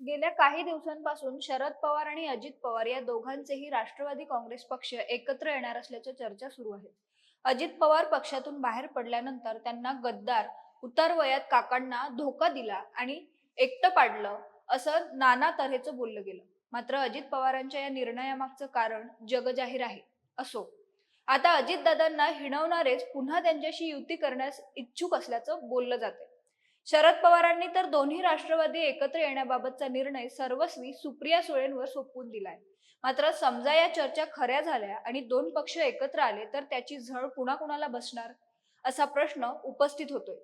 गेल्या काही दिवसांपासून शरद पवार आणि अजित पवार या दोघांचेही राष्ट्रवादी काँग्रेस पक्ष एकत्र येणार असल्याच्या चर्चा सुरू आहेत. अजित पवार पक्षातून बाहेर पडल्यानंतर त्यांना गद्दार उतार वयात काकांना धोका दिला आणि एकटं पाडलं असं नाना तऱ्हेचं बोललं गेलं. मात्र अजित पवारांच्या या निर्णयामागचं कारण जगजाहीर आहे असो. आता अजितदादांना हिणवणारेच पुन्हा त्यांच्याशी युती करण्यास इच्छुक असल्याचं बोललं जाते शरद पवारांनी तर दोन्ही राष्ट्रवादी एकत्र येण्याबाबतचा निर्णय सर्वस्वी सुप्रिया सुळेंवर सोपवून दिलाय. मात्र समजा या चर्चा खऱ्या झाल्या आणि दोन पक्ष एकत्र आले तर त्याची झळ कुणाकुणाला बसणार? असा प्रश्न उपस्थित होतोय.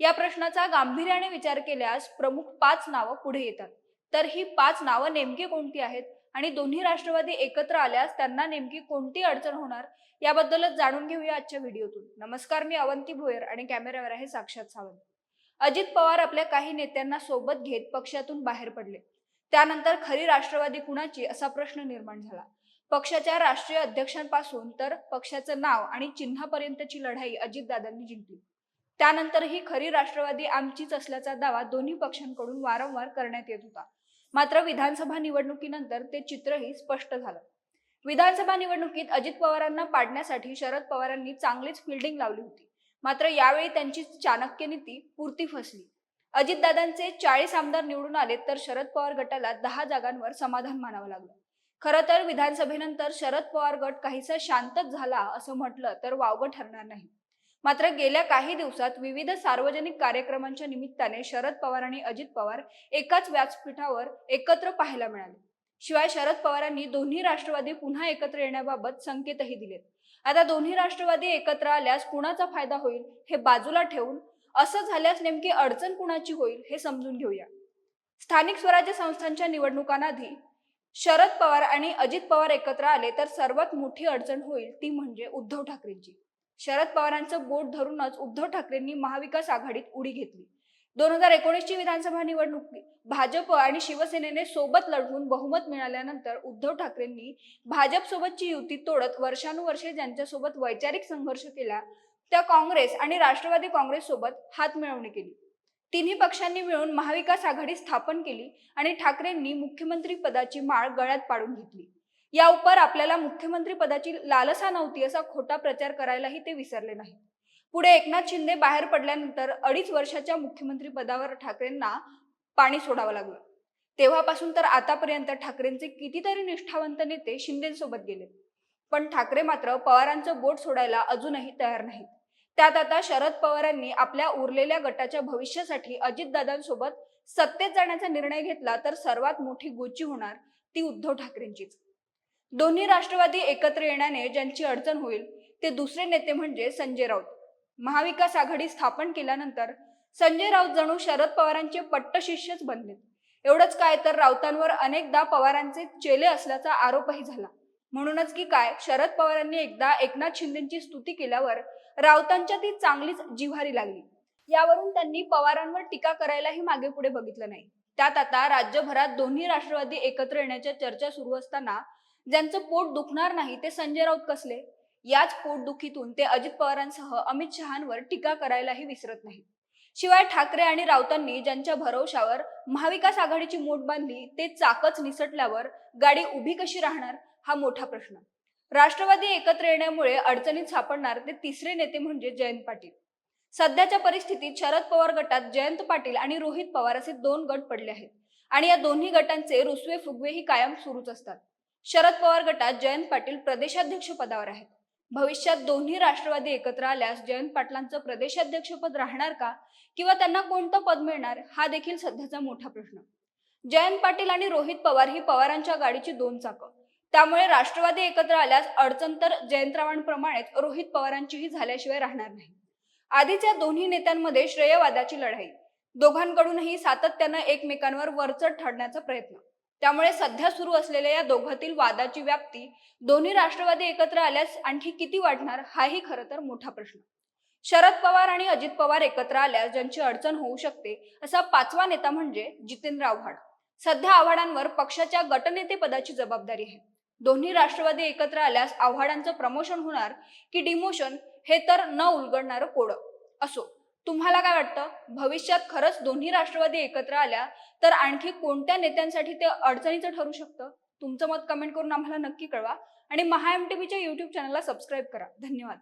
या प्रश्नाचा गांभीर्याने विचार केल्यास प्रमुख पाच नावं पुढे येतात. तर ही पाच नावं नेमकी कोणती आहेत? आणि दोन्ही राष्ट्रवादी एकत्र आल्यास त्यांना नेमकी कोणती अडचण होणार? याबद्दलच जाणून घेऊया आजच्या व्हिडिओतून. नमस्कार मी अवंती भोयर आणि कॅमेऱ्यावर आहे साक्षात सावंत. अजित पवार आपल्या काही नेत्यांना सोबत घेत पक्षातून बाहेर पडले. त्यानंतर खरी राष्ट्रवादी कुणाची असा प्रश्न निर्माण झाला. पक्षाच्या राष्ट्रीय अध्यक्षांपासून तर पक्षाचं नाव आणि चिन्हापर्यंतची लढाई अजितदादांनी जिंकली. त्यानंतर ही खरी राष्ट्रवादी आमचीच असल्याचा दावा दोन्ही पक्षांकडून वारंवार करण्यात येत होता. मात्र विधानसभा निवडणुकीनंतर ते चित्रही स्पष्ट झालं. विधानसभा निवडणुकीत अजित पवारांना पाडण्यासाठी शरद पवारांनी चांगलीच फिल्डिंग लावली होती. मात्र यावेळी त्यांची चाणक्य नीती पुरती फसली. अजितदादांचे चाळीस आमदार निवडून आले तर शरद पवार गटाला दहा जागांवर समाधान मानावं लागलं. खरं तर विधानसभेनंतर शरद पवार गट काहीसा शांतच झाला असं म्हटलं तर वावगं ठरणार नाही. मात्र गेल्या काही दिवसात विविध सार्वजनिक कार्यक्रमांच्या निमित्ताने शरद पवार आणि अजित पवार एकाच व्यासपीठावर एकत्र पाहायला मिळाले. शिवाय शरद पवारांनी दोन्ही राष्ट्रवादी पुन्हा एकत्र येण्याबाबत संकेतही दिलेत. आता दोन्ही राष्ट्रवादी एकत्र आल्यास कुणाचा फायदा होईल हे बाजूला ठेवून असं झाल्यास नेमकी अडचण कुणाची होईल हे समजून घेऊया. स्थानिक स्वराज्य संस्थांच्या निवडणुकांआधी शरद पवार आणि अजित पवार एकत्र आले तर सर्वात मोठी अडचण होईल ती म्हणजे उद्धव ठाकरेंची. शरद पवारांचं बोट धरूनच उद्धव ठाकरेंनी महाविकास आघाडीत उडी घेतली. दोन हजार एकोणीसची विधानसभा निवडणूक भाजप आणि शिवसेनेने सोबत लढवून बहुमत मिळाल्यानंतर उद्धव ठाकरेंनी भाजप सोबतची युती तोडत वर्षानुवर्षे ज्यांच्यासोबत वैचारिक संघर्ष केला त्या काँग्रेस आणि राष्ट्रवादी काँग्रेस सोबत हात मिळवणी केली. तिन्ही पक्षांनी मिळून महाविकास आघाडी स्थापन केली आणि ठाकरेंनी मुख्यमंत्री पदाची माळ गळ्यात पाडून घेतली. या उपर आपल्याला मुख्यमंत्री पदाची लालसा नव्हती असा खोटा प्रचार करायलाही ते विसरले नाही पुढे एकनाथ शिंदे बाहेर पडल्यानंतर अडीच वर्षाच्या मुख्यमंत्री पदावर ठाकरेंना पाणी सोडावं लागलं. तेव्हापासून तर आतापर्यंत ठाकरेंचे कितीतरी निष्ठावंत नेते शिंदेसोबत गेले पण ठाकरे मात्र पवारांचं बोट सोडायला अजूनही तयार नाहीत. त्यात आता शरद पवारांनी आपल्या उरलेल्या गटाच्या भविष्यासाठी अजितदादांसोबत सत्तेत जाण्याचा निर्णय घेतला तर सर्वात मोठी गोची होणार ती उद्धव ठाकरेंचीच. दोन्ही राष्ट्रवादी एकत्र येण्याने ज्यांची अडचण होईल ते दुसरे नेते म्हणजे संजय राऊत. महाविकास आघाडी स्थापन केल्यानंतर संजय राऊत जणू शरद पवारांचे पट्टशिष्यच बनले. एवढंच काय तर राऊतांवर अनेकदा पवारांचे चेले असल्याचा आरोपही झाला. म्हणूनच की काय शरद पवारांनी एकदा एकनाथ शिंदेची स्तुती केल्यावर राऊतांच्या ती चांगलीच जिव्हारी लागली. यावरून त्यांनी पवारांवर टीका करायलाही मागे पुढे बघितलं नाही. त्यात आता राज्यभरात दोन्ही राष्ट्रवादी एकत्र येण्याच्या चर्चा सुरू असताना ज्यांचं पोट दुखणार नाही ते संजय राऊत कसले? याच पोटदुखीतून ते अजित पवारांसह अमित शहांवर टीका करायलाही विसरत नाही शिवाय ठाकरे आणि राऊतांनी ज्यांच्या भरवशावर महाविकास आघाडीची मोठ बांधली ते चाकच निसटल्यावर गाडी उभी कशी राहणार हा मोठा प्रश्न. राष्ट्रवादी एकत्र येण्यामुळे अडचणीत सापडणार ते तिसरे नेते म्हणजे जयंत पाटील. सध्याच्या परिस्थितीत शरद पवार गटात जयंत पाटील आणि रोहित पवार असे दोन गट पडले आहेत आणि या दोन्ही गटांचे रुसवे फुगवेही कायम सुरूच असतात. शरद पवार गटात जयंत पाटील प्रदेशाध्यक्ष पदावर आहेत. भविष्यात दोन्ही राष्ट्रवादी एकत्र आल्यास जयंत पाटलांचं प्रदेशाध्यक्षपद राहणार का? किंवा त्यांना कोणतं पद मिळणार? हा देखील सध्याचा मोठा प्रश्न. जयंत पाटील आणि रोहित पवार ही पवारांच्या गाडीची दोन चाकं. त्यामुळे राष्ट्रवादी एकत्र आल्यास अडचण तर जयंतरावांप्रमाणेच रोहित पवारांचीही झाल्याशिवाय राहणार नाही. आधीच्या दोन्ही नेत्यांमध्ये श्रेयवादाची लढाई. दोघांकडूनही सातत्यानं एकमेकांवर वरचढ ठरण्याचा प्रयत्न. त्यामुळे सध्या सुरू असलेल्या या दोघातील वादाची व्याप्ती दोन्ही राष्ट्रवादी एकत्र आल्यास आणखी किती वाढणार हाही खरं तर मोठा प्रश्न. शरद पवार आणि अजित पवार एकत्र आल्यास ज्यांची अडचण होऊ शकते असा पाचवा नेता म्हणजे जितेंद्र आव्हाड. सध्या आव्हाडांवर पक्षाच्या गटनेते पदाची जबाबदारी आहे. दोन्ही राष्ट्रवादी एकत्र आल्यास आव्हाडांचं प्रमोशन होणार की डिमोशन हे तर न उलगडणारं कोडं असो. तुम्हाला काय वाटतं? भविष्यात खरंच दोन्ही राष्ट्रवादी एकत्र आल्या तर आणखी कोणत्या नेत्यांसाठी ते अडचणीचं ठरू शकतं? तुमचं मत कमेंट करून आम्हाला नक्की कळवा. आणि महा एम टी व्हीच्या युट्यूब चॅनलला सबस्क्राईब करा. धन्यवाद.